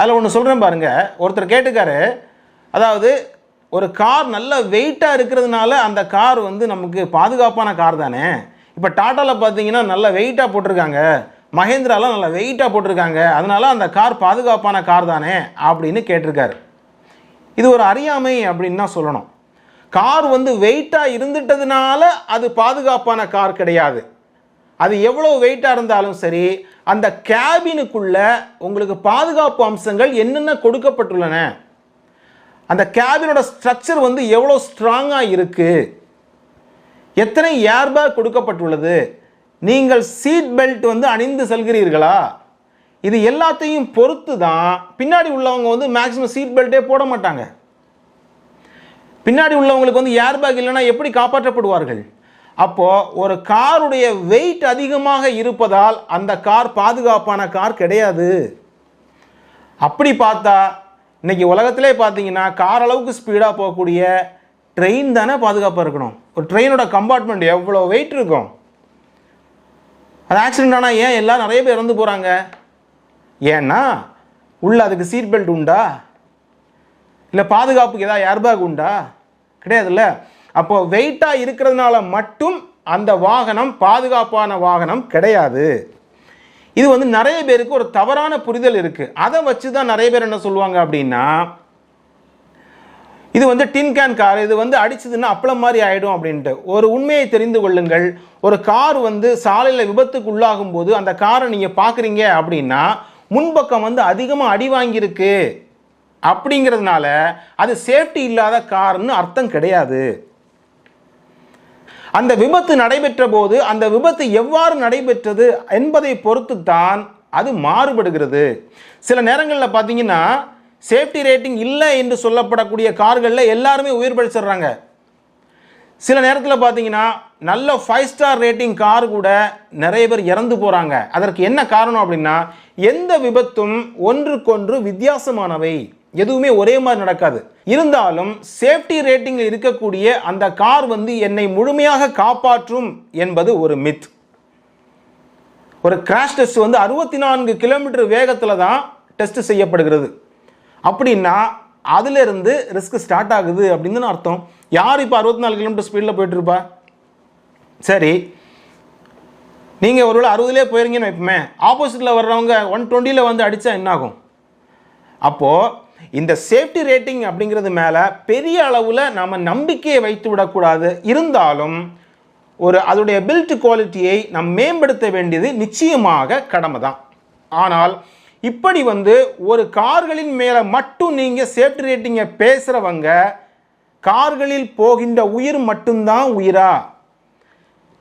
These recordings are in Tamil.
அதில் ஒன்று சொல்கிறேன் பாருங்கள் ஒருத்தர் கேட்டுக்காரு. அதாவது ஒரு கார் நல்ல வெயிட்டாக இருக்கிறதுனால அந்த கார் வந்து நமக்கு பாதுகாப்பான கார் தானே? இப்போ டாட்டாவில் பார்த்தீங்கன்னா நல்ல வெயிட்டாக போட்டிருக்காங்க. மகேந்திராலாம் நல்லா வெயிட்டாக போட்டிருக்காங்க. அதனால் அந்த கார் பாதுகாப்பான கார் தானே? அப்படின்னு கேட்டிருக்காரு. இது ஒரு அறியாமை அப்படின்னு தான் சொல்லணும். கார் வந்து வெயிட்டாக இருந்துட்டதுனால அது பாதுகாப்பான கார் கிடையாது. அது எவ்வளோ வெயிட்டாக இருந்தாலும் சரி அந்த கேபினுக்குள்ள உங்களுக்கு பாதுகாப்பு அம்சங்கள் என்னென்ன கொடுக்கப்பட்டுள்ளன? அந்த கேபினோட ஸ்ட்ரக்சர் வந்து எவ்வளோ ஸ்ட்ராங்காக இருக்குது எத்தனை ஏர்பேக் கொடுக்கப்பட்டுள்ளது? நீங்கள் சீட் பெல்ட் வந்து அணிந்து செல்கிறீர்களா? இது எல்லாத்தையும் பொறுத்து தான் பின்னாடி உள்ளவங்க வந்து மேக்ஸிமம் சீட் பெல்ட்டே போட மாட்டாங்க. பின்னாடி உள்ளவங்களுக்கு வந்து ஏர்பேக் இல்லைன்னா எப்படி காப்பாற்றப்படுவார்கள்? அப்போது ஒரு காருடைய வெயிட் அதிகமாக இருப்பதால் அந்த கார் பாதுகாப்பான கார் கிடையாது. அப்படி பார்த்தா இன்றைக்கி உலகத்திலே பார்த்தீங்கன்னா கார் அளவுக்கு ஸ்பீடாக போகக்கூடிய ட்ரெயின் தானே பாதுகாப்பாக இருக்கணும். ஒரு ட்ரெயினோட கம்பார்ட்மெண்ட் எவ்வளோ வெயிட் இருக்கும்? அது ஆக்சிடென்ட் ஆனால் ஏன் எல்லாம் நிறைய பேர் இறந்து போகிறாங்க ஏன்னா உள்ள அதுக்கு சீட் பெல்ட் உண்டா? இல்லை பாதுகாப்புக்கு ஏதாவது ஏர்பேக் உண்டா? கிடையாதுல்ல? அப்போ வெயிட்டாக இருக்கிறதுனால மட்டும் அந்த வாகனம் பாதுகாப்பான வாகனம் கிடையாது. இது வந்து நிறைய பேருக்கு ஒரு தவறான புரிதல் இருக்குது அதை வச்சு தான் நிறைய பேர் என்ன சொல்லுவாங்க அப்படின்னா இது வந்து டின் கேன் கார் இது வந்து அடிச்சதுன்னா அப்பளம் மாதிரி ஆகிடும் அப்படின்ட்டு. ஒரு உண்மையை தெரிந்து கொள்ளுங்கள். ஒரு கார் வந்து சாலையில் விபத்துக்கு உள்ளாகும் போது அந்த காரை நீங்கள் பார்க்குறீங்க அப்படின்னா முன்பக்கம் வந்து அதிகமாக அடி வாங்கியிருக்கு. அப்படிங்கிறதுனால அது சேஃப்டி இல்லாத கார்னு அர்த்தம் கிடையாது. அந்த விபத்து நடைபெற்ற போது அந்த விபத்து எவ்வாறு நடைபெற்றது என்பதை பொறுத்து தான் அது மாறுபடுகிறது. சில நேரங்களில் பார்த்தீங்கன்னா சேஃப்டி ரேட்டிங் இல்லை என்று சொல்லப்படக்கூடிய கார்களில் எல்லாருமே உயிர் பழிச்சிடுறாங்க. சில நேரத்தில் பார்த்தீங்கன்னா நல்ல ஃபைவ் ஸ்டார் ரேட்டிங் கார் கூட நிறைய பேர் இறந்து போகிறாங்க அதற்கு என்ன காரணம் அப்படின்னா எந்த விபத்தும் ஒன்றுக்கொன்று வித்தியாசமானவை. எதுவுமே ஒரே மாதிரி நடக்காது. இருந்தாலும் சேஃப்டி ரேட்டிங்கில் இருக்கக்கூடிய அந்த கார் வந்து என்னை முழுமையாக காப்பாற்றும் என்பது ஒரு மித் ஒரு கிராஷ் டெஸ்ட் வந்து அறுபத்தி நான்கு கிலோமீட்டர் வேகத்தில் தான் டெஸ்ட் செய்யப்படுகிறது. அப்படின்னா அதிலிருந்து ரிஸ்க் ஸ்டார்ட் ஆகுது அப்படின்னு அர்த்தம். யார் இப்போ அறுபத்தி நாலு கிலோமீட்டர் ஸ்பீடில் போயிட்டுருப்பா சரி. நீங்கள் ஒருவேளை அறுபதுலேயே போயிருங்கன்னு வைப்போமே. ஆப்போசிட்டில் வர்றவங்க ஒன் டுவெண்ட்டியில் வந்து அடித்தா என்ன ஆகும் அப்போது இந்த சேஃப்டி ரேட்டிங் அப்படிங்கிறது மேலே பெரிய அளவில் நம்ம நம்பிக்கையை வைத்து விடக்கூடாது. இருந்தாலும் ஒரு அதோடைய பில்ட் குவாலிட்டியை நம் மேம்படுத்த வேண்டியது நிச்சயமாக கடமை தான். ஆனால் இப்படி வந்து ஒரு கார்களின் மேலே மட்டும் நீங்கள் சேஃப்டி ரேட்டிங்கை பேசுகிறவங்க கார்களில் போகின்ற உயிர் மட்டும்தான் உயிரா?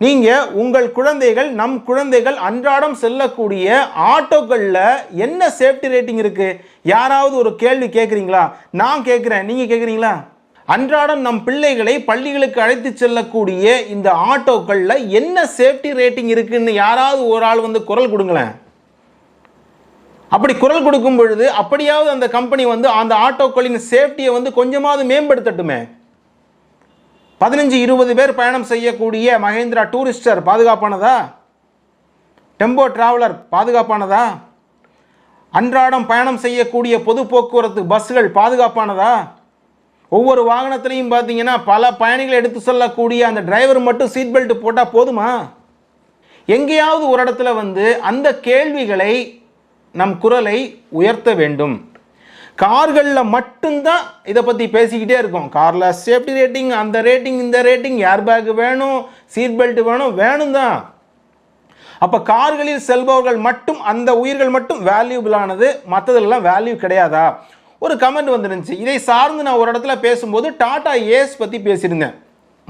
நீங்கள் உங்கள் குழந்தைகள் நம் குழந்தைகள் அன்றாடம் செல்லக்கூடிய ஆட்டோக்களில் என்ன சேஃப்டி ரேட்டிங் இருக்குது யாராவது ஒரு கேள்வி கேட்குறீங்களா நான் கேட்குறேன் நீங்கள் கேட்குறீங்களா அன்றாடம் நம் பிள்ளைகளை பள்ளிகளுக்கு அழைத்து செல்லக்கூடிய இந்த ஆட்டோக்களில் என்ன சேஃப்டி ரேட்டிங் இருக்குன்னு யாராவது ஒரு ஆள் வந்து குரல் கொடுங்களேன். அப்படி குரல் கொடுக்கும் பொழுது அப்படியாவது அந்த கம்பெனி வந்து அந்த ஆட்டோக்களின் சேஃப்டியை வந்து கொஞ்சமாவது மேம்படுத்தட்டுமே. பதினஞ்சு இருபது பேர் பயணம் செய்யக்கூடிய மகேந்திரா டூரிஸ்டர் பாதுகாப்பானதா? டெம்போ டிராவலர் பாதுகாப்பானதா? அன்றாடம் பயணம் செய்யக்கூடிய பொது போக்குவரத்து பஸ்கள் பாதுகாப்பானதா? ஒவ்வொரு வாகனத்திலையும் பார்த்தீங்கன்னா பல பயணிகளை எடுத்து செல்லக்கூடிய அந்த டிரைவர் மட்டும் சீட் பெல்ட் போட்டால் போதுமா? எங்கேயாவது ஒரு இடத்துல வந்து அந்த கேள்விகளை நம் குரலை உயர்த்த வேண்டும். கார்களில் மட்டும்தான் இதை பற்றி பேசிக்கிட்டே இருக்கோம். காரில் சேஃப்டி ரேட்டிங் அந்த ரேட்டிங் இந்த ரேட்டிங் ஏர் பேக் வேணும் சீட் பெல்ட் வேணும் வேணும் தான் அப்போ கார்களில் செல்பவர்கள் மட்டும் அந்த உயிர்கள் மட்டும் வேல்யூபிளானது மற்றதெல்லாம் வேல்யூ கிடையாதா? ஒரு கமெண்ட் வந்துருந்துச்சு. இதை சார்ந்து நான் ஒரு இடத்துல பேசும்போது டாடா ஏஸ் பற்றி பேசியிருந்தேன்.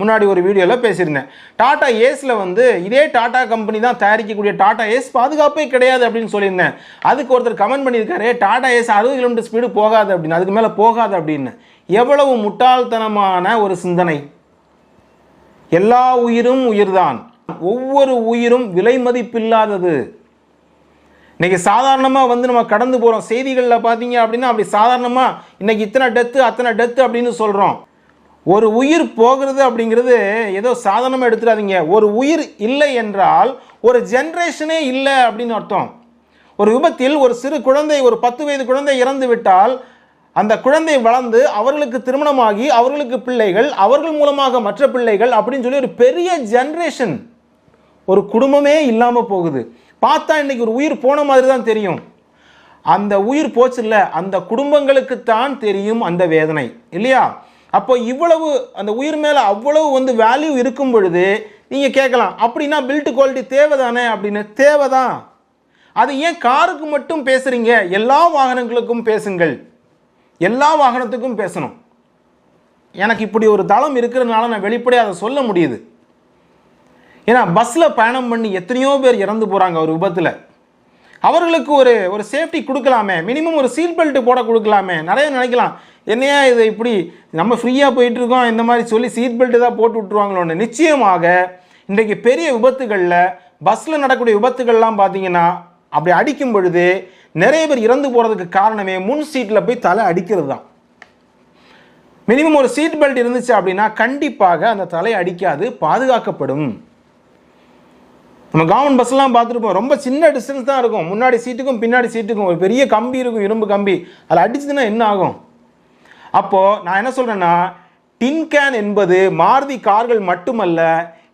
முன்னாடி ஒரு வீடியோவில் பேசியிருந்தேன். டாடா ஏஸில் வந்து இதே டாடா கம்பெனி தான் தயாரிக்கக்கூடிய டாடா ஏஸ் பாதுகாப்பே கிடையாது அப்படின்னு சொல்லியிருந்தேன். அதுக்கு ஒருத்தர் கமெண்ட் பண்ணியிருக்காரு டாடா ஏஸ் அறுபது கிலோமீட்டர் ஸ்பீடு போகாது அப்படின்னு. அதுக்கு மேலே போகாது அப்படின்னு. எவ்வளவு முட்டாள்தனமான ஒரு சிந்தனை. எல்லா உயிரும் உயிர்தான். ஒவ்வொரு உயிரும் விலை மதிப்பில்லாதது. இன்னைக்கு சாதாரணமாக வந்து நம்ம கடந்து போகிறோம் செய்திகளில் பார்த்தீங்க அப்படின்னா அப்படி சாதாரணமாக இன்றைக்கி இத்தனை டெத்து அத்தனை டெத்து அப்படின்னு சொல்கிறோம் ஒரு உயிர் போகிறது அப்படிங்கிறது ஏதோ சாதனமாக எடுத்துடாதீங்க. ஒரு உயிர் இல்லை என்றால் ஒரு ஜென்ரேஷனே இல்லை அப்படின்னு அர்த்தம். ஒரு விபத்தில் ஒரு சிறு குழந்தை ஒரு பத்து வயது குழந்தை இறந்து விட்டால் அந்த குழந்தை வளர்ந்து அவர்களுக்கு திருமணமாகி அவர்களுக்கு பிள்ளைகள் அவர்கள் மூலமாக மற்ற பிள்ளைகள் அப்படின்னு சொல்லி ஒரு பெரிய ஜென்ரேஷன் ஒரு குடும்பமே இல்லாமல் போகுது. பார்த்தா இன்னைக்கு ஒரு உயிர் போன மாதிரி தான் தெரியும். அந்த உயிர் போச்சுல்ல அந்த குடும்பங்களுக்குத்தான் தெரியும் அந்த வேதனை இல்லையா? அப்போ இவ்வளவு அந்த உயிர் மேலே அவ்வளவு வந்து வேல்யூ இருக்கும் பொழுது நீங்கள் கேட்கலாம் அப்படின்னா பில்ட் குவாலிட்டி தேவை தானே அப்படின்னு. தேவைதான். அது ஏன் காருக்கு மட்டும் பேசுகிறீங்க எல்லா வாகனங்களுக்கும் பேசுங்கள். எல்லா வாகனத்துக்கும் பேசணும். எனக்கு இப்படி ஒரு தளம் இருக்கிறதுனால நான் வெளிப்படையாக அதை சொல்ல முடியுது. ஏன்னா பஸ்ஸில் பயணம் பண்ணி எத்தனையோ பேர் இறந்து போகிறாங்க ஒரு விபத்தில். அவர்களுக்கு ஒரு ஒரு சேஃப்டி கொடுக்கலாமே. மினிமம் ஒரு சீட் பெல்ட் போட கொடுக்கலாமே. நிறைய நினைக்கலாம். என்னையா இது இப்படி? நம்ம ஃப்ரீயாக போயிட்டு இருக்கோம் இந்த மாதிரி சொல்லி சீட் பெல்ட் தான் போட்டு விட்ருவாங்களோன்னு நிச்சயமாக இன்றைக்கு பெரிய விபத்துகளில் பஸ்ஸில் நடக்கக்கூடிய விபத்துகள்லாம் பார்த்தீங்கன்னா அப்படி அடிக்கும் பொழுது நிறைய பேர் இறந்து போகிறதுக்கு காரணமே முன் சீட்டில் போய் தலை அடிக்கிறது தான் மினிமம் ஒரு சீட் பெல்ட் இருந்துச்சு அப்படின்னா கண்டிப்பாக அந்த தலை அடிக்காது பாதுகாக்கப்படும். நம்ம கவர்மெண்ட் பஸ்லாம் பார்த்துருப்போம். ரொம்ப சின்ன டிஸ்டன்ஸ் தான் இருக்கும். முன்னாடி சீட்டுக்கும் பின்னாடி சீட்டுக்கும் ஒரு பெரிய கம்பி இருக்கும் இரும்பு கம்பி. அதில் அடிச்சதுன்னா என்ன ஆகும்? அப்போது நான் என்ன சொல்கிறேன்னா டின் கேன் என்பது மாருதி கார்கள் மட்டுமல்ல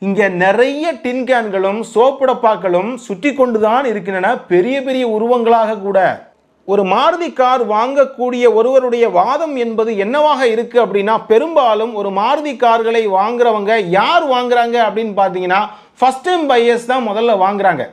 இங்கே நிறைய டின் கேன்களும் சோப்புடப்பாக்களும் சுற்றி கொண்டு தான் இருக்கின்றன. பெரிய பெரிய உருவங்களாக கூட. ஒரு மாருதி கார் வாங்கக்கூடிய ஒருவருடைய வாதம் என்பது என்னவாக இருக்கு அப்படின்னா பெரும்பாலும் ஒரு மாருதி கார்களை வாங்குறவங்க யார் வாங்குறாங்க அப்படின்னு பார்த்தீங்கன்னா ஃபஸ்ட் டைம் பையர்ஸ் தான் முதல்ல வாங்குறாங்க.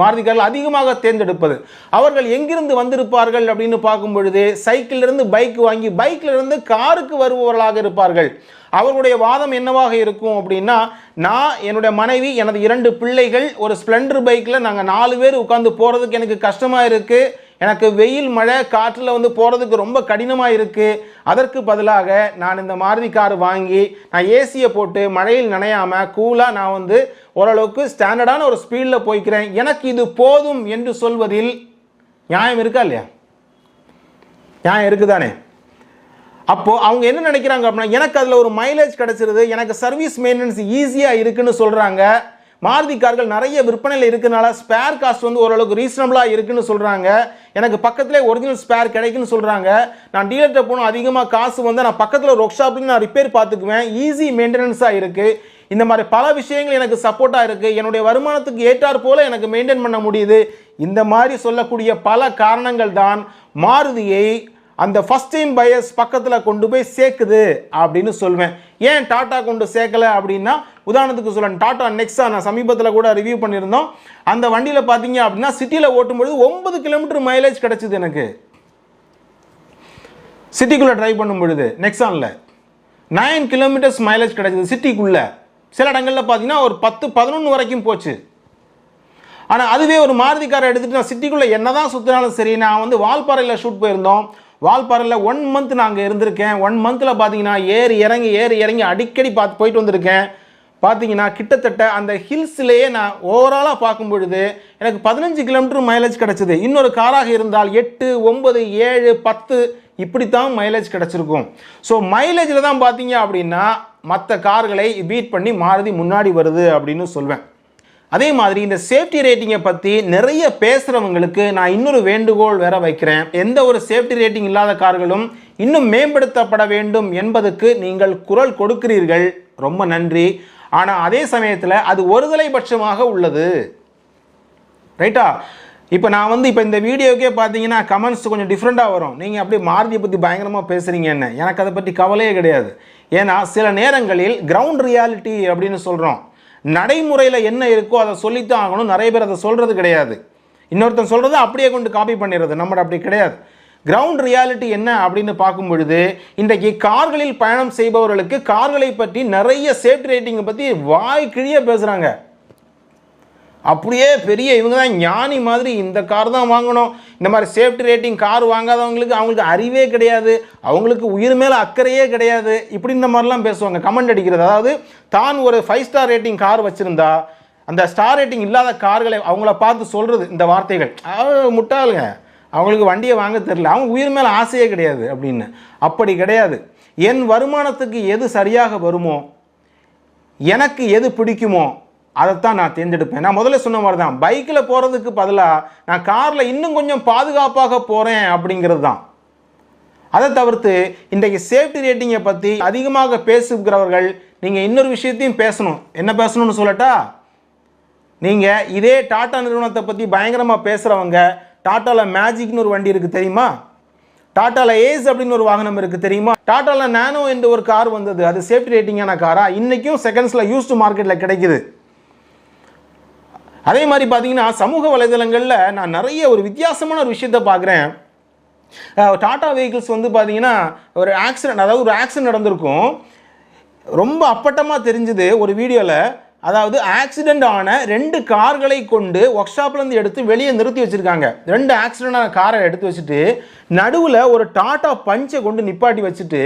மாருதி அதிகமாக தேர்ந்தெடுப்பது. அவர்கள் எங்கிருந்து வந்திருப்பார்கள் அப்படின்னு பார்க்கும் பொழுது சைக்கிளிலிருந்து பைக் வாங்கி பைக்கிலிருந்து காருக்கு வருபவர்களாக இருப்பார்கள். அவர்களுடைய வாதம் என்னவாக இருக்கும் அப்படின்னா நான் என்னுடைய மனைவி எனது இரண்டு பிள்ளைகள் ஒரு ஸ்ப்ளெண்டர் பைக்கில் நாங்கள் நாலு பேர் உட்காந்து போகிறதுக்கு எனக்கு கஷ்டமாக இருக்குது எனக்கு வெயில் மழை காற்றில் வந்து போகிறதுக்கு ரொம்ப கடினமாக இருக்குது அதற்கு பதிலாக நான் இந்த மாருதி கார் வாங்கி நான் ஏசியை போட்டு மழையில் நனையாமல் கூலாக நான் வந்து ஓரளவுக்கு ஸ்டாண்டர்டான ஒரு ஸ்பீடில் போய்க்கிறேன். எனக்கு இது போதும் என்று சொல்வதில் நியாயம் இருக்கா இல்லையா? நியாயம் இருக்குதானே? அப்போது அவங்க என்ன நினைக்கிறாங்க அப்படின்னா எனக்கு அதில் ஒரு மைலேஜ் கிடச்சிருது எனக்கு சர்வீஸ் மெயின்டெனன்ஸ் ஈஸியாக இருக்குன்னு சொல்கிறாங்க மாருதி கார்கள் நிறைய விற்பனையில் இருக்கனால ஸ்பேர் காஸ்ட் வந்து ஓரளவுக்கு ரீசனபிளாக இருக்குன்னு சொல்கிறாங்க எனக்கு பக்கத்திலே ஒரிஜினல் ஸ்பேர் கிடைக்குன்னு சொல்கிறாங்க நான் டீலர்கிட்ட போகணும் அதிகமாக காசு வந்து நான் பக்கத்தில் ஒர்க் ஷாப்லேயும் நான் ரிப்பேர் பார்த்துக்குவேன். ஈஸி மெயின்டெனன்ஸாக இருக்குது இந்த மாதிரி பல விஷயங்கள் எனக்கு சப்போர்ட்டாக இருக்குது என்னுடைய வருமானத்துக்கு ஏற்றாற் போல் எனக்கு மெயின்டைன் பண்ண முடியுது. இந்த மாதிரி சொல்லக்கூடிய பல காரணங்கள் தான் மாருதியை அந்த ஃபஸ்ட் டைம் பயர்ஸ் பக்கத்தில் கொண்டு போய் சேர்க்குது அப்படின்னு சொல்வேன். ஏன் டாட்டா கொண்டு சேர்க்கல அப்படின்னா உதாரணத்துக்கு சொல்லேன் டாட்டா நெக்ஸா நான் சமீபத்தில் கூட ரிவ்யூ பண்ணியிருந்தோம். அந்த வண்டியில் பார்த்தீங்க அப்படின்னா சிட்டியில் ஓட்டும்பொழுது ஒன்பது கிலோமீட்டர் மைலேஜ் கிடைச்சிது எனக்கு. சிட்டிக்குள்ளே ட்ரைவ் பண்ணும் பொழுது நெக்ஸானில் நைன் கிலோமீட்டர்ஸ் மைலேஜ் கிடச்சிது சிட்டிக்குள்ளே சில இடங்களில் பார்த்தீங்கன்னா ஒரு பத்து பதினொன்று வரைக்கும் போச்சு. ஆனால் அதுவே ஒரு மாருதி காரை எடுத்துகிட்டு நான் சிட்டிக்குள்ளே என்ன தான் சுற்றினாலும் சரி நான் வந்து வால்பாறையில் ஷூட் போயிருந்தோம். வால்பாறையில் ஒன் மந்த் நான் அங்கே இருந்திருக்கேன். ஒன் மந்தில் பார்த்தீங்கன்னா ஏறி இறங்கி ஏறி இறங்கி அடிக்கடி பார்த்து போயிட்டு வந்திருக்கேன். பார்த்தீங்கன்னா கிட்டத்தட்ட அந்த ஹில்ஸ்லேயே நான் ஓவராலாக பார்க்கும் பொழுது எனக்கு பதினஞ்சு கிலோமீட்டர் மைலேஜ் கிடச்சிது. இன்னொரு காராக இருந்தால் எட்டு ஒன்பது ஏழு பத்து இப்படித்தான் மைலேஜ் கிடச்சிருக்கும். ஸோ மைலேஜில் தான் பார்த்தீங்க அப்படின்னா மற்ற கார்களை பீட் பண்ணி மாருதி முன்னாடி வருது அப்படின்னு சொல்வேன். அதே மாதிரி இந்த சேஃப்டி ரேட்டிங்கை பற்றி நிறைய பேசுகிறவங்களுக்கு நான் இன்னொரு வேண்டுகோள் வேற வைக்கிறேன். எந்த ஒரு சேஃப்டி ரேட்டிங் இல்லாத கார்களும் இன்னும் மேம்படுத்தப்பட வேண்டும் என்பதுக்கு நீங்கள் குரல் கொடுக்கிறீர்கள். ரொம்ப நன்றி. ஆனால் அதே சமயத்தில் அது ஒருதலை பட்சமாக உள்ளது. ரைட்டா? இப்போ நான் வந்து இப்போ இந்த வீடியோக்கே பார்த்தீங்கன்னா கமெண்ட்ஸ் கொஞ்சம் டிஃப்ரெண்ட்டாக வரும். நீங்கள் அப்படியே மாருதியை பற்றி பயங்கரமாக பேசுகிறீங்க என்ன? எனக்கு அதை பற்றி கவலையே கிடையாது. ஏன்னா சில நேரங்களில் கிரவுண்ட் ரியாலிட்டி அப்படின்னு சொல்கிறோம் நடைமுறையில் என்ன இருக்கோ அதை சொல்லித்தான் ஆகணும். நிறைய பேர் அதை சொல்கிறது கிடையாது. இன்னொருத்தன் சொல்கிறது அப்படியே கொண்டு காப்பி பண்ணிடுறது. நம்மளை அப்படி கிடையாது. கிரவுண்ட் ரியாலிட்டி என்ன அப்படின்னு பார்க்கும் பொழுது இன்றைக்கு கார்களில் பயணம் செய்பவர்களுக்கு கார்களை பற்றி நிறைய சேஃப்டி ரேட்டிங்கை பற்றி வாய் கிழிய பேசுகிறாங்க அப்படியே பெரிய இவங்க தான் ஞானி மாதிரி இந்த கார் தான் வாங்கணும். இந்த மாதிரி சேஃப்டி ரேட்டிங் கார் வாங்காதவங்களுக்கு அவங்களுக்கு அறிவே கிடையாது. அவங்களுக்கு உயிர் மேலே அக்கறையே கிடையாது. இப்படி இந்த மாதிரிலாம் பேசுவாங்க கமெண்ட் அடிக்கிறது. அதாவது தான் ஒரு ஃபைவ் ஸ்டார் ரேட்டிங் கார் வச்சுருந்தா அந்த ஸ்டார் ரேட்டிங் இல்லாத கார்களை அவங்கள பார்த்து சொல்கிறது இந்த வார்த்தைகள். முட்டாளுங்க. அவங்களுக்கு வண்டியை வாங்க தெரில அவங்க உயிர் மேலே ஆசையே கிடையாது அப்படின்னு. அப்படி கிடையாது. என் வருமானத்துக்கு எது சரியாக வருமோ எனக்கு எது பிடிக்குமோ அதைத்தான் நான் தேர்ந்தெடுப்பேன். நான் முதல்ல சொன்ன மாதிரி தான் பைக்கில் போகிறதுக்கு பதிலாக நான் காரில் இன்னும் கொஞ்சம் பாதுகாப்பாக போகிறேன் அப்படிங்கிறது தான். அதை தவிர்த்து இன்றைக்கு சேஃப்டி ரேட்டிங்கை பற்றி அதிகமாக பேசுகிறவர்கள் நீங்கள் இன்னொரு விஷயத்தையும் பேசணும். என்ன பேசணும்னு சொல்லட்டா? நீங்கள் இதே டாட்டா நிறுவனத்தை பற்றி பயங்கரமாக பேசுகிறவங்க டாட்டாவில் மேஜிக்னு ஒரு வண்டி இருக்குது தெரியுமா? டாட்டாவில் ஏஸ் அப்படின்னு ஒரு வாகனம் இருக்குது தெரியுமா? டாட்டாவில் நானோ என்று ஒரு கார் வந்தது. அது சேஃப்டி ரேட்டிங்கான காரா? இன்றைக்கும் செகண்ட்ஸில் யூஸ்டு மார்க்கெட்டில் கிடைக்குது. அதே மாதிரி பார்த்தீங்கன்னா சமூக வலைதளங்களில் நான் நிறைய ஒரு வித்தியாசமான ஒரு விஷயத்தை பார்க்குறேன் டாட்டா வெஹிக்கிள்ஸ் வந்து பார்த்தீங்கன்னா ஒரு ஆக்சிடென்ட் அதாவது ஒரு ஆக்சிடென்ட் நடந்திருக்கும். ரொம்ப அப்பட்டமாக தெரிஞ்சுது ஒரு வீடியோவில் அதாவது ஆக்சிடெண்ட் ஆன ரெண்டு கார்களை கொண்டு ஒர்க் ஷாப்லேருந்து எடுத்து வெளியே நிறுத்தி வச்சுருக்காங்க. ரெண்டு ஆக்சிடெண்ட் ஆன காரை எடுத்து வச்சுட்டு நடுவில் ஒரு டாட்டா பஞ்சை கொண்டு நிப்பாட்டி வச்சுட்டு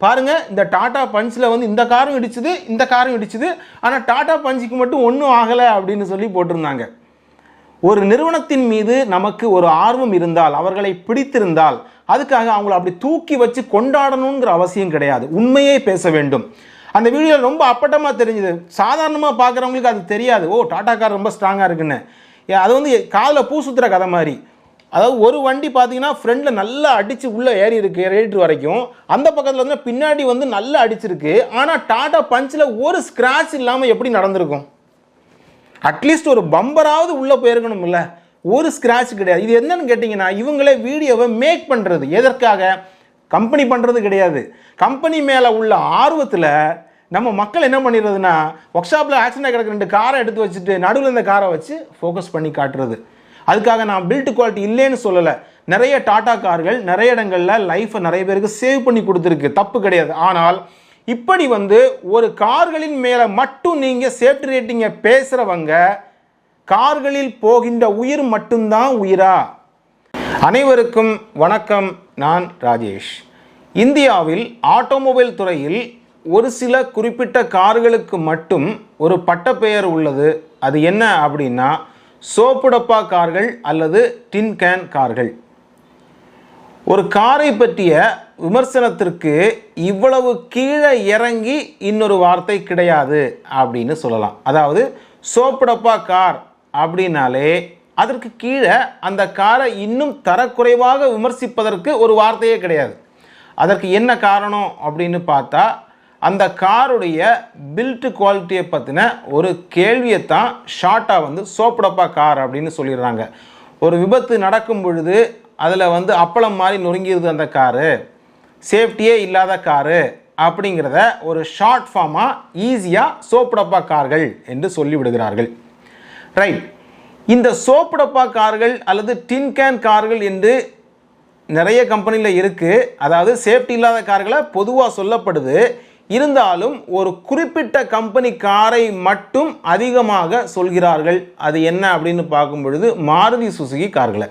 பாருங்கள் இந்த டாட்டா பஞ்சில் வந்து இந்த காரும் இடிச்சுது இந்த காரும் இடிச்சுது ஆனால் டாடா பஞ்சுக்கு மட்டும் ஒன்றும் ஆகலை அப்படின்னு சொல்லி போட்டிருந்தாங்க. ஒரு நிறுவனத்தின் மீது நமக்கு ஒரு ஆர்வம் இருந்தால் அவர்களை பிடித்திருந்தால் அதுக்காக அவங்கள அப்படி தூக்கி வச்சு கொண்டாடணுங்கிற அவசியம் கிடையாது. உண்மையே பேச வேண்டும். அந்த வீடியோவில் ரொம்ப அப்பட்டமாக தெரிஞ்சுது. சாதாரணமாக பார்க்குறவங்களுக்கு அது தெரியாது. ஓ டாடா கார் ரொம்ப ஸ்ட்ராங்காக இருக்குன்னு. ஏ, அது வந்து காதில் பூ சுற்றுற கதை மாதிரி. அதாவது ஒரு வண்டி பார்த்தீங்கன்னா ஃப்ரண்டில் நல்லா அடித்து உள்ளே ஏறி இருக்கு ரேட்ரு வரைக்கும். அந்த பக்கத்தில் வந்து பின்னாடி வந்து நல்லா அடிச்சிருக்கு. ஆனால் டாடா பஞ்சில் ஒரு ஸ்க்ராட்ச் இல்லாமல் எப்படி நடந்திருக்கும்? அட்லீஸ்ட் ஒரு பம்பராவது உள்ளே போயிருக்கணும்ல. ஒரு ஸ்க்ராட்ச் கிடையாது. இது என்னன்னு கேட்டிங்கன்னா இவங்களே வீடியோவை மேக் பண்ணுறது எதற்காக? கம்பெனி பண்ணுறது கிடையாது. கம்பெனி மேலே உள்ள ஆர்வத்தில் நம்ம மக்கள் என்ன பண்ணிடுறதுன்னா ஒர்க் ஷாப்பில் ஆக்சிடென்ட் கிடக்கிற ரெண்டு காரை எடுத்து வச்சுட்டு நடுவில் இந்த காரை வச்சு ஃபோக்கஸ் பண்ணி காட்டுறது. அதுக்காக நான் பில்ட் குவாலிட்டி இல்லைன்னு சொல்லலை. நிறைய டாடா கார்கள் நிறைய இடங்களில் லைஃப்பை நிறைய பேருக்கு சேவ் பண்ணி கொடுத்துருக்கு. தப்பு கிடையாது. ஆனால் இப்படி வந்து ஒரு கார்களின் மேலே மட்டும் நீங்கள் சேஃப்டி ரேட்டிங்கை பேசுகிறவங்க கார்களில் போகின்ற உயிர் மட்டும்தான் உயிரா? அனைவருக்கும் வணக்கம். நான் ராஜேஷ். இந்தியாவில் ஆட்டோமொபைல் துறையில் ஒரு சில குறிப்பிட்ட கார்களுக்கு மட்டும் ஒரு பட்டப்பெயர் உள்ளது. அது என்ன அப்படின்னா சோப்புடப்பா கார்கள் அல்லது டின் கேன் கார்கள். ஒரு காரை பற்றிய விமர்சனத்திற்கு இவ்வளவு கீழே இறங்கி இன்னொரு வார்த்தை கிடையாது அப்படின்னு சொல்லலாம். அதாவது சோப்புடப்பா கார் அப்படின்னாலே அதற்கு கீழே அந்த காரை இன்னும் தரக்குறைவாக விமர்சிப்பதற்கு ஒரு வார்த்தையே கிடையாது. அதற்கு என்ன காரணம் அப்படின்னு பார்த்தா அந்த காருடைய பில்ட் குவாலிட்டியை பற்றின ஒரு கேள்வியை தான் ஷார்ட்டாக வந்து சோப்புடப்பா கார் அப்படின்னு சொல்லிடுறாங்க. ஒரு விபத்து நடக்கும் பொழுது அதில் வந்து அப்பளம் மாதிரி நொறுங்கிடுது அந்த காரு. சேஃப்டியே இல்லாத காரு அப்படிங்கிறத ஒரு ஷார்ட் ஃபார்மாக ஈஸியாக சோப்புடப்பா கார்கள் என்று சொல்லிவிடுகிறார்கள். ரைட் இந்த சோப்புடப்பா கார்கள் அல்லது டின் கேன் கார்கள் என்று நிறைய கம்பெனியில் இருக்குது அதாவது சேஃப்டி இல்லாத கார்களை பொதுவாக சொல்லப்படுது. இருந்தாலும் ஒரு குறிப்பிட்ட கம்பெனி காரை மட்டும் அதிகமாக சொல்கிறார்கள். அது என்ன அப்படின்னு பார்க்கும் பொழுது மாருதி சுசுகி கார்களை.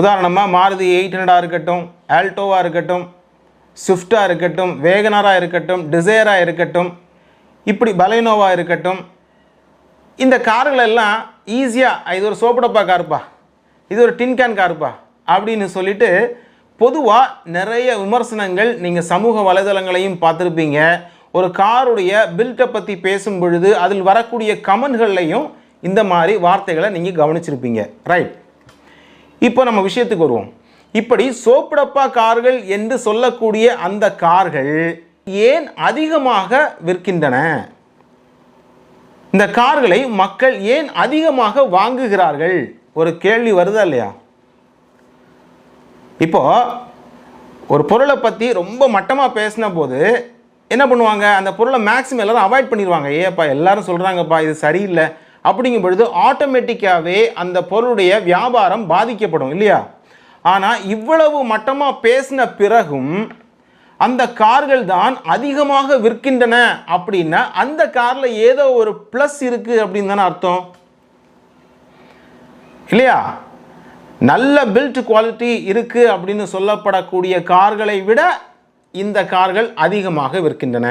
உதாரணமாக மாருதி எயிட் ஹண்ட்ரடாக இருக்கட்டும் ஆல்டோவாக இருக்கட்டும் ஸ்விஃப்டாக இருக்கட்டும் வேகனராக இருக்கட்டும் டிசையராக இருக்கட்டும் இப்படி பலைனோவாக இருக்கட்டும் இந்த கார்கள் எல்லாம் ஈஸியாக இது ஒரு சோப்புடப்பா காருப்பா. இது ஒரு டின் கேன் காருப்பா. அப்படின்னு சொல்லிட்டு பொதுவாக நிறைய விமர்சனங்கள் நீங்கள் சமூக வலைதளங்களையும் பார்த்துருப்பீங்க. ஒரு காருடைய பில்ட்டை பற்றி பேசும் பொழுது அதில் வரக்கூடிய கமெண்ட்கள்லையும் இந்த மாதிரி வார்த்தைகளை நீங்கள் கவனிச்சிருப்பீங்க. ரைட் இப்போ நம்ம விஷயத்துக்கு வருவோம். இப்படி சோப்புடப்பா கார்கள் என்று சொல்லக்கூடிய அந்த கார்கள் ஏன் அதிகமாக விற்கின்றன? இந்த கார்களை மக்கள் ஏன் அதிகமாக வாங்குகிறார்கள்? ஒரு கேள்வி வருதா இல்லையா? இப்போ ஒரு பொருளை பற்றி ரொம்ப மட்டமாக பேசின போது என்ன பண்ணுவாங்க? அந்த பொருளை மேக்ஸிமம் எல்லாரும் அவாய்ட் பண்ணிடுவாங்க. ஏப்பா எல்லாரும் சொல்கிறாங்கப்பா இது சரியில்லை. அப்படிங்கும் பொழுது ஆட்டோமேட்டிக்காகவே அந்த பொருளுடைய வியாபாரம் பாதிக்கப்படும் இல்லையா? ஆனால் இவ்வளவு மட்டமாக பேசின பிறகும் அந்த கார்கள் தான் அதிகமாக விற்கின்றன அப்படின்னா அந்த காரில் ஏதோ ஒரு ப்ளஸ் இருக்குது அப்படின்னு தானே அர்த்தம்? இல்லையா? நல்ல பில்ட் குவாலிட்டி இருக்குது அப்படின்னு சொல்லப்படக்கூடிய கார்களை விட இந்த கார்கள் அதிகமாக விற்கின்றன.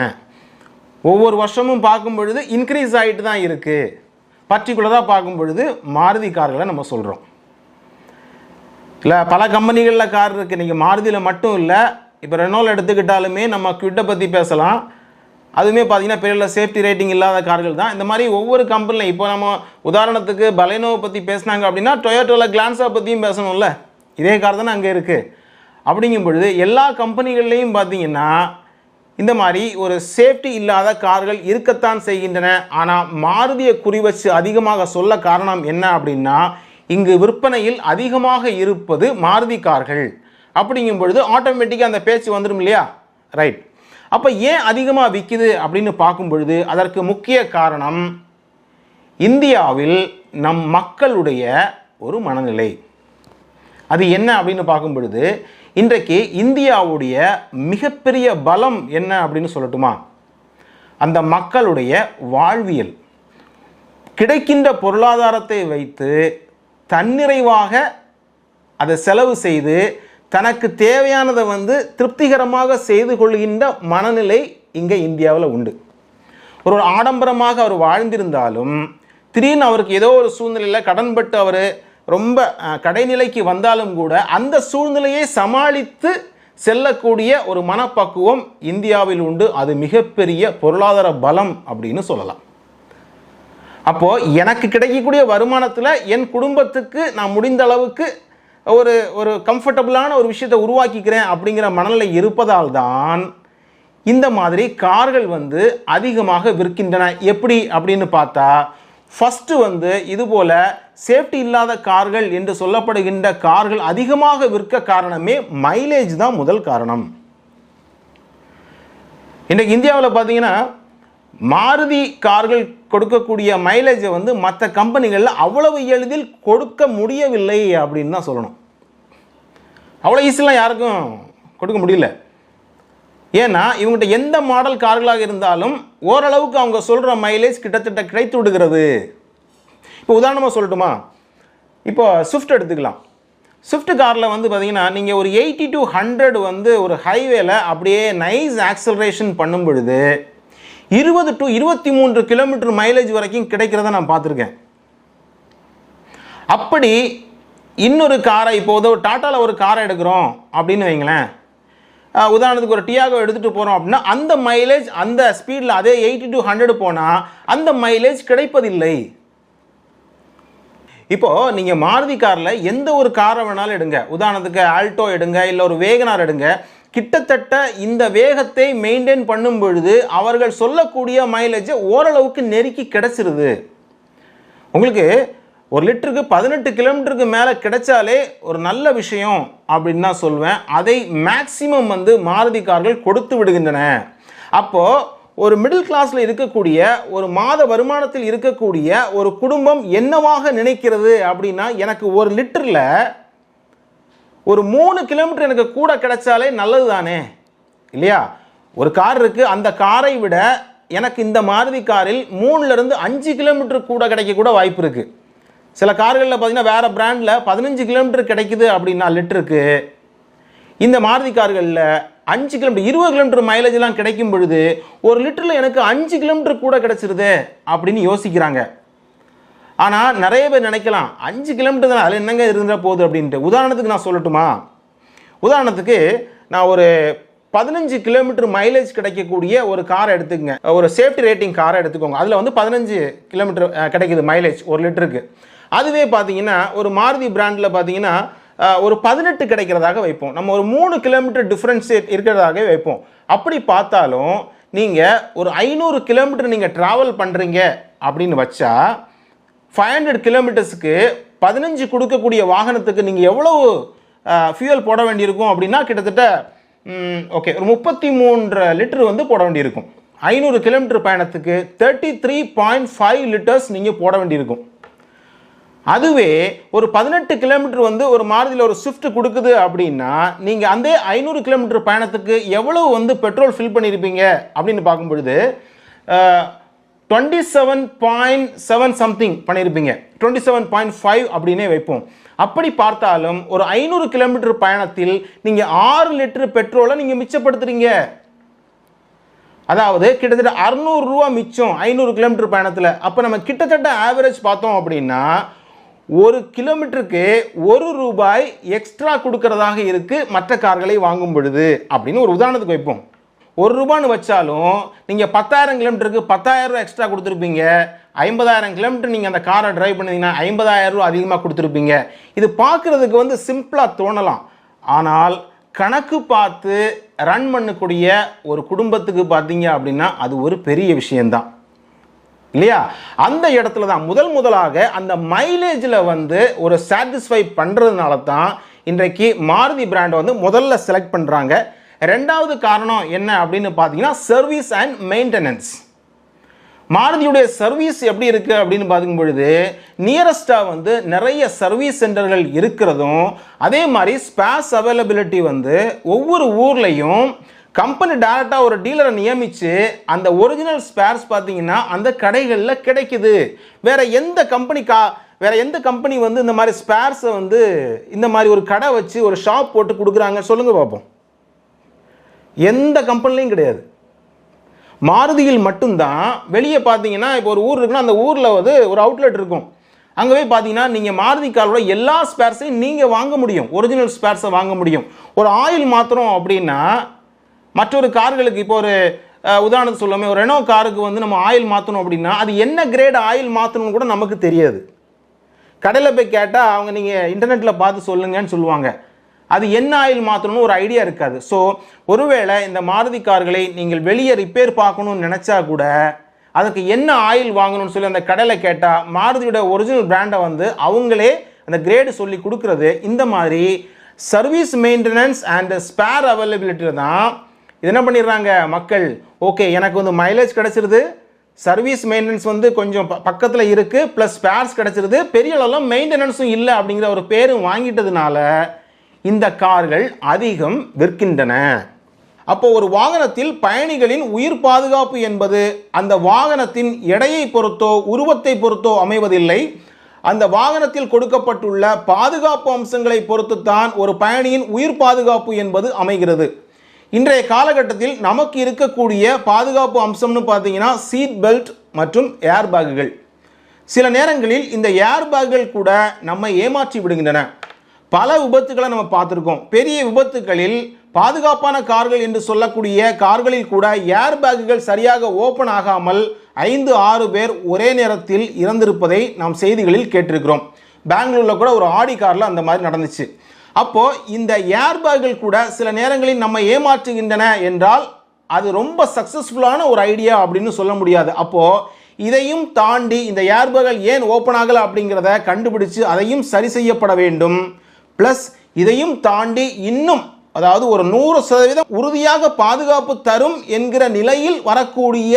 ஒவ்வொரு வருஷமும் பார்க்கும் பொழுது இன்க்ரீஸ் ஆகிட்டு தான் இருக்குது பர்டிகுலராக பார்க்கும் பொழுது மாருதி கார்களை நம்ம சொல்கிறோம் இல்லை பல கம்பெனிகளில் கார் இருக்குது நீங்கள் மாருதியில் மட்டும் இல்லை இப்போ ரெனோல் எடுத்துக்கிட்டாலுமே நம்ம குவிட்டை பற்றி பேசலாம். அதுவுமே பார்த்தீங்கன்னா பெரிய சேஃப்டி ரேட்டிங் இல்லாத கார்கள் தான். இந்த மாதிரி ஒவ்வொரு கம்பெனியில் இப்போ நம்ம உதாரணத்துக்கு பலேனோவை பற்றி பேசினாங்க அப்படின்னா டொயோட்டோவில் கிளான்ஸா பற்றியும் பேசணும்ல. இதே கார் தானே அங்கே இருக்குது அப்படிங்கும் பொழுது எல்லா கம்பெனிகள்லையும் பார்த்தீங்கன்னா இந்த மாதிரி ஒரு சேஃப்டி இல்லாத கார்கள் இருக்கத்தான் செய்கின்றன. ஆனால் மாருதியை குறி வச்சு அதிகமாக சொல்ல காரணம் என்ன அப்படின்னா இங்கு விற்பனையில் அதிகமாக இருப்பது மாருதி கார்கள். அப்படிங்கும் பொழுது ஆட்டோமேட்டிக்காக அந்த பேச்சு வந்துடும் இல்லையா? ரைட் அப்போ ஏன் அதிகமாக விற்கிது அப்படின்னு பார்க்கும் பொழுது அதற்கு முக்கிய காரணம் இந்தியாவில் நம் மக்களுடைய ஒரு மனநிலை. அது என்ன அப்படின்னு பார்க்கும் பொழுது இன்றைக்கு இந்தியாவுடைய மிகப்பெரிய பலம் என்ன அப்படின்னு சொல்லட்டுமா? அந்த மக்களுடைய வாழ்வியல். கிடைக்கின்ற பொருளாதாரத்தை வைத்து தன்னிறைவாக அதை செலவு செய்து தனக்கு தேவையானதை வந்து திருப்திகரமாக செய்து கொள்கின்ற மனநிலை இங்கே இந்தியாவில் உண்டு. ஒரு ஒரு ஆடம்பரமாக அவர் வாழ்ந்திருந்தாலும் திடீர்னு அவருக்கு ஏதோ ஒரு சூழ்நிலையில் கடன்பட்டு அவர் ரொம்ப கடைநிலைக்கு வந்தாலும் கூட அந்த சூழ்நிலையை சமாளித்து செல்லக்கூடிய ஒரு மனப்பக்குவம் இந்தியாவில் உண்டு. அது மிகப்பெரிய பொருளாதார பலம் அப்படின்னு சொல்லலாம். அப்போது எனக்கு கிடைக்கக்கூடிய வருமானத்தில் என் குடும்பத்துக்கு நான் முடிந்த அளவுக்கு ஒரு ஒரு கம்ஃபர்டபுளான ஒரு விஷயத்தை உருவாக்கிக்கிறேன் அப்படிங்கிற மனநிலை இருப்பதால் தான் இந்த மாதிரி கார்கள் வந்து அதிகமாக விற்கின்றன. எப்படி அப்படின்னு பார்த்தா ஃபஸ்ட்டு வந்து இதுபோல் சேஃப்டி இல்லாத கார்கள் என்று சொல்லப்படுகின்ற கார்கள் அதிகமாக விற்க காரணமே மைலேஜ் தான் முதல் காரணம். இன்றைக்கு இந்தியாவில் பார்த்தீங்கன்னா மாருதி கார்கள் கொடுக்கக்கூடிய மைலேஜை வந்து மற்ற கம்பெனிகளில் அவ்வளவு எளிதில் கொடுக்க முடியவில்லை அப்படின்னு தான் சொல்லணும். அவ்வளோ ஈஸிலாம் யாருக்கும் கொடுக்க முடியல. ஏன்னா இவங்ககிட்ட எந்த மாடல் கார்களாக இருந்தாலும் ஓரளவுக்கு அவங்க சொல்கிற மைலேஜ் கிட்டத்தட்ட கிடைத்து விடுகிறது. இப்போ உதாரணமாக சொல்லட்டுமா? இப்போ ஸ்விஃப்ட் எடுத்துக்கலாம். ஸ்விஃப்ட் காரில் வந்து பார்த்தீங்கன்னா நீங்கள் ஒரு எயிட்டி டு ஹண்ட்ரட் வந்து ஒரு ஹைவேல அப்படியே நைஸ் ஆக்சலரேஷன் பண்ணும் பொழுது இருபது டு இருபத்தி மூன்று கிலோமீட்டர் மைலேஜ் வரைக்கும் கிடைக்கிறத நான் பார்த்துருக்கேன். அப்படி இன்னொரு காரை இப்போது ஒரு டாட்டாவில் ஒரு காரை எடுக்கிறோம் அப்படின்னு வைங்களேன். உதாரணத்துக்கு ஒரு டியாகோ எடுத்துகிட்டு போகிறோம் அப்படின்னா அந்த மைலேஜ் அந்த ஸ்பீடில் அதே எயிட்டி டு ஹண்ட்ரட் போனால் அந்த மைலேஜ் கிடைப்பதில்லை. இப்போது நீங்கள் மாருதி காரில் எந்த ஒரு காரை வேணாலும் எடுங்க. உதாரணத்துக்கு ஆல்டோ எடுங்க இல்லை ஒரு வேகனார் எடுங்க. கிட்டத்தட்ட இந்த வேகத்தை மெயின்டைன் பண்ணும் பொழுது அவர்கள் சொல்லக்கூடிய மைலேஜை ஓரளவுக்கு நெருக்கி கிடச்சிருது. உங்களுக்கு ஒரு லிட்டருக்கு பதினெட்டு கிலோமீட்டருக்கு மேலே கிடைச்சாலே ஒரு நல்ல விஷயம் அப்படின்னு தான் சொல்வேன். அதை மேக்சிமம் வந்து மாருதி கார்கள் கொடுத்து விடுகின்றன. அப்போது ஒரு மிடில் கிளாஸில் இருக்கக்கூடிய ஒரு மாத வருமானத்தில் இருக்கக்கூடிய ஒரு குடும்பம் என்னவாக நினைக்கிறது அப்படின்னா எனக்கு ஒரு லிட்டரில் ஒரு மூணு கிலோமீட்டர் எனக்கு கூட கிடைச்சாலே நல்லது தானே இல்லையா? ஒரு கார் இருக்குது அந்த காரை விட எனக்கு இந்த மாருதி காரில் மூணுலேருந்து அஞ்சு கிலோமீட்டர் கூட கிடைக்க கூட வாய்ப்பு இருக்குது சில கார்களில் பார்த்தீங்கன்னா வேறு பிராண்டில் பதினஞ்சு கிலோமீட்டர் கிடைக்குது அப்படின்னா லிட்டருக்கு. இந்த மாருதி கார்களில் அஞ்சு கிலோமீட்டர் இருபது கிலோமீட்டர் மைலேஜ்லாம் கிடைக்கும் பொழுது ஒரு லிட்டரில் எனக்கு அஞ்சு கிலோமீட்டர் கூட கிடச்சிருது அப்படின்னு யோசிக்கிறாங்க. ஆனால் நிறைய பேர் நினைக்கலாம் அஞ்சு கிலோமீட்டர் தான் அதில் என்னங்க இருந்தால் போகுது அப்படின்ட்டு. உதாரணத்துக்கு நான் சொல்லட்டுமா? உதாரணத்துக்கு நான் ஒரு பதினஞ்சு கிலோமீட்டர் மைலேஜ் கிடைக்கக்கூடிய ஒரு காரை எடுத்துக்கங்க. ஒரு சேஃப்டி ரேட்டிங் காரை எடுத்துக்கோங்க. அதில் வந்து பதினஞ்சு கிலோமீட்டர் கிடைக்கிது கிடைக்குது மைலேஜ் ஒரு லிட்டருக்கு. அதுவே பார்த்தீங்கன்னா ஒரு மாருதி பிராண்டில் பார்த்தீங்கன்னா ஒரு பதினெட்டு கிடைக்கிறதாக வைப்போம். நம்ம ஒரு மூணு கிலோமீட்டர் டிஃப்ரென்ஸ் இருக்கிறதாகவே வைப்போம். அப்படி பார்த்தாலும் நீங்கள் ஒரு ஐநூறு கிலோமீட்டர் நீங்கள் ட்ராவல் பண்ணுறீங்க அப்படின்னு வச்சா ஃபைவ் ஹண்ட்ரட் கிலோமீட்டர்ஸுக்கு பதினஞ்சு கொடுக்கக்கூடிய வாகனத்துக்கு நீங்கள் எவ்வளவு ஃபியூயல் போட வேண்டியிருக்கும் அப்படின்னா கிட்டத்தட்ட ஓகே ஒரு முப்பத்தி மூன்று லிட்டர் வந்து போட வேண்டியிருக்கும். ஐநூறு கிலோமீட்டர் பயணத்துக்கு thirty three point five litres நீங்கள் போட வேண்டியிருக்கும். அதுவே ஒரு பதினெட்டு கிலோமீட்டர் வந்து ஒரு மாறுதியில் ஒரு ஸ்விஃப்ட் கொடுக்குது அப்படின்னா நீங்கள் அந்த ஐநூறு கிலோமீட்டர் பயணத்துக்கு எவ்வளவு வந்து பெட்ரோல் ஃபில் பண்ணியிருப்பீங்க அப்படின்னு பார்க்கும்பொழுது twenty seven point seven something பண்ணியிருப்பீங்க டுவெண்ட்டி செவன் பாயிண்ட் ஃபைவ் அப்படின்னே வைப்போம். அப்படி பார்த்தாலும் ஒரு ஐநூறு கிலோமீட்டர் பயணத்தில் நீங்கள் ஆறு லிட்டர் பெட்ரோலை நீங்கள் மிச்சப்படுத்துறீங்க. அதாவது கிட்டத்தட்ட அறநூறுரூவா மிச்சம் ஐநூறு கிலோமீட்டர் பயணத்தில். அப்போ நம்ம கிட்டத்தட்ட ஆவரேஜ் பார்த்தோம் அப்படின்னா ஒரு கிலோமீட்டருக்கு ஒரு ரூபாய் எக்ஸ்ட்ரா கொடுக்கறதாக இருக்குது மற்ற கார்களை வாங்கும் பொழுது அப்படின்னு ஒரு உதாரணத்துக்கு வைப்போம். ஒரு ரூபான்னு வச்சாலும் நீங்கள் பத்தாயிரம் கிலோமீட்டருக்கு பத்தாயிரம் ரூபா எக்ஸ்ட்ரா கொடுத்துருப்பீங்க. ஐம்பதாயிரம் கிலோமீட்டர் நீங்கள் அந்த காரை டிரைவ் பண்ணிங்கன்னா ஐம்பதாயிரம் ரூபா அதிகமாக கொடுத்துருப்பீங்க. இது பார்க்குறதுக்கு வந்து சிம்பிளாக தோணலாம். ஆனால் கணக்கு பார்த்து ரன் பண்ணக்கூடிய ஒரு குடும்பத்துக்கு பார்த்தீங்க அப்படின்னா அது ஒரு பெரிய விஷயந்தான் இல்லையா? அந்த இடத்துல தான் முதல் முதலாக அந்த மைலேஜில் வந்து ஒரு சாட்டிஸ்ஃபை பண்ணுறதுனால தான் இன்றைக்கு மாருதி பிராண்டை வந்து முதல்ல செலக்ட் பண்ணுறாங்க ரெண்டாவது காரணம் என்ன அப்படின்னு பார்த்தீங்கன்னா சர்வீஸ் அண்ட் மெயின்டெனன்ஸ் மாருதியுடைய சர்வீஸ் எப்படி இருக்குது அப்படின்னு பார்க்கும் பொழுது நியரஸ்ட்டாக வந்து நிறைய சர்வீஸ் சென்டர்கள் இருக்கிறதும் அதே மாதிரி ஸ்பேஸ் அவைலபிலிட்டி வந்து ஒவ்வொரு ஊர்லேயும் கம்பெனி டேரெக்டாக ஒரு டீலரை நியமித்து அந்த ஒரிஜினல் ஸ்பேர்ஸ் பார்த்தீங்கன்னா அந்த கடைகளில் கிடைக்குது. வேற எந்த கம்பெனி கா வேறு எந்த கம்பெனி வந்து இந்த மாதிரி ஸ்பேர்ஸை வந்து இந்த மாதிரி ஒரு கடை வச்சு ஒரு ஷாப் போட்டு கொடுக்குறாங்க? சொல்லுங்கள் பார்ப்போம். எந்த கம்பெனிலையும் கிடையாது. மாருதியில் மட்டும்தான். வெளியே பார்த்தீங்கன்னா இப்போ ஒரு ஊர் இருக்குன்னா அந்த ஊரில் வந்து ஒரு அவுட்லெட் இருக்கும். அங்கே போய் பார்த்தீங்கன்னா நீங்கள் மாருதி காரோட எல்லா ஸ்பேர்ஸையும் நீங்கள் வாங்க முடியும். ஒரிஜினல் ஸ்பேர்ஸை வாங்க முடியும். ஒரு ஆயில் மாத்திரம் அப்படின்னா மற்றொரு கார்களுக்கு இப்போ ஒரு உதாரணத்துக்கு சொல்லாமே ஒரு ரெனோ காருக்கு வந்து நம்ம ஆயில் மாற்றணும் அப்படின்னா அது என்ன கிரேட் ஆயில் மாற்றணும்னு கூட நமக்கு தெரியாது. கடையில் போய் கேட்டால் அவங்க நீங்கள் இன்டர்நெட்டில் பார்த்து சொல்லுங்கன்னு சொல்லுவாங்க. அது என்ன ஆயில் மாற்றணும்னு ஒரு ஐடியா இருக்காது. ஸோ ஒருவேளை இந்த மாருதி கார்களை நீங்கள் வெளியே ரிப்பேர் பார்க்கணும்னு நினச்சா கூட அதுக்கு என்ன ஆயில் வாங்கணும்னு சொல்லி அந்த கடையில் கேட்டால் மாருதியோட ஒரிஜினல் பிராண்டை வந்து அவங்களே அந்த கிரேடு சொல்லி கொடுக்குறது இந்த மாதிரி சர்வீஸ் மெயின்டெனன்ஸ் அண்ட் ஸ்பேர் அவைலபிலிட்டியில் தான் இது என்ன பண்ணிடுறாங்க மக்கள்? ஓகே எனக்கு வந்து மைலேஜ் கிடச்சிருது சர்வீஸ் மெயின்டெனன்ஸ் வந்து கொஞ்சம் பக்கத்தில் இருக்குது ப்ளஸ் ஸ்பேர்ஸ் கிடச்சிருது பெரிய அளவில் மெயின்டெனன்ஸும் இல்லை அப்படிங்கிற ஒரு பேரும் வாங்கிட்டதுனால இந்த கார்கள் அதிகம் விற்கின்றன. அப்போ ஒரு வாகனத்தில் பயணிகளின் உயிர் பாதுகாப்பு என்பது அந்த வாகனத்தின் எடையை பொறுத்தோ உருவத்தை பொறுத்தோ அமைவதில்லை. அந்த வாகனத்தில் கொடுக்கப்பட்டுள்ள பாதுகாப்பு அம்சங்களை பொறுத்துத்தான் ஒரு பயணியின் உயிர் பாதுகாப்பு என்பது அமைகிறது. இன்றைய காலகட்டத்தில் நமக்கு இருக்கக்கூடிய பாதுகாப்பு அம்சம்னு பார்த்தீங்கன்னா சீட் பெல்ட் மற்றும் ஏர் பேக்குகள் சில நேரங்களில் இந்த ஏர் பேக்குகள் கூட நம்மை ஏமாற்றி விடுகின்றன. பல விபத்துக்களை நம்ம பார்த்துருக்கோம். பெரிய விபத்துகளில் பாதுகாப்பான கார்கள் என்று சொல்லக்கூடிய கார்களில் கூட ஏர் பேக்குகள் சரியாக ஓப்பன் ஆகாமல் ஐந்து ஆறு பேர் ஒரே நேரத்தில் இறந்திருப்பதை நாம் செய்திகளில் கேட்டிருக்கிறோம். பெங்களூரில் கூட ஒரு ஆடி காரில் அந்த மாதிரி நடந்துச்சு. அப்போது இந்த ஏர் பேக்குகள் கூட சில நேரங்களில் நம்ம ஏமாற்றுகின்றன என்றால் அது ரொம்ப சக்ஸஸ்ஃபுல்லான ஒரு ஐடியா அப்படின்னு சொல்ல முடியாது. அப்போது இதையும் தாண்டி இந்த ஏர்பேக்கள் ஏன் ஓப்பன் ஆகலை அப்படிங்கிறத கண்டுபிடிச்சு அதையும் சரி செய்யப்பட வேண்டும். ப்ளஸ் இதையும் தாண்டி இன்னும் அதாவது ஒரு நூறு சதவீதம் உறுதியாக பாதுகாப்பு தரும் என்கிற நிலையில் வரக்கூடிய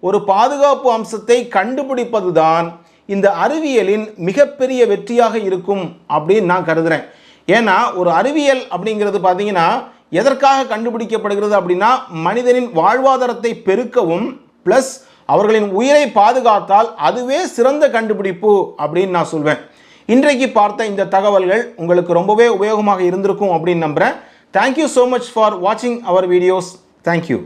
ஒரு பாதுகாப்பு அம்சத்தை கண்டுபிடிப்பதுதான் இந்த அறிவியலின் மிகப்பெரிய வெற்றியாக இருக்கும் அப்படின்னு நான் கருதுகிறேன் ஏன்னா ஒரு அறிவியல் அப்படிங்கிறது பார்த்தீங்கன்னா எதற்காக கண்டுபிடிக்கப்படுகிறது அப்படின்னா மனிதனின் வாழ்வாதாரத்தை பெருக்கவும் ப்ளஸ் அவர்களின் உயிரை பாதுகாத்தால் அதுவே சிறந்த கண்டுபிடிப்பு அப்படின்னு நான் சொல்வேன். இன்றைக்கு பார்த்த இந்த தகவல்கள் உங்களுக்கு ரொம்பவே உபயோகமாக இருந்திருக்கும் அப்படின்னு நம்புகிறேன் தேங்க்யூ ஸோ மச் ஃபார் வாட்சிங் அவர் வீடியோஸ் தேங்க்யூ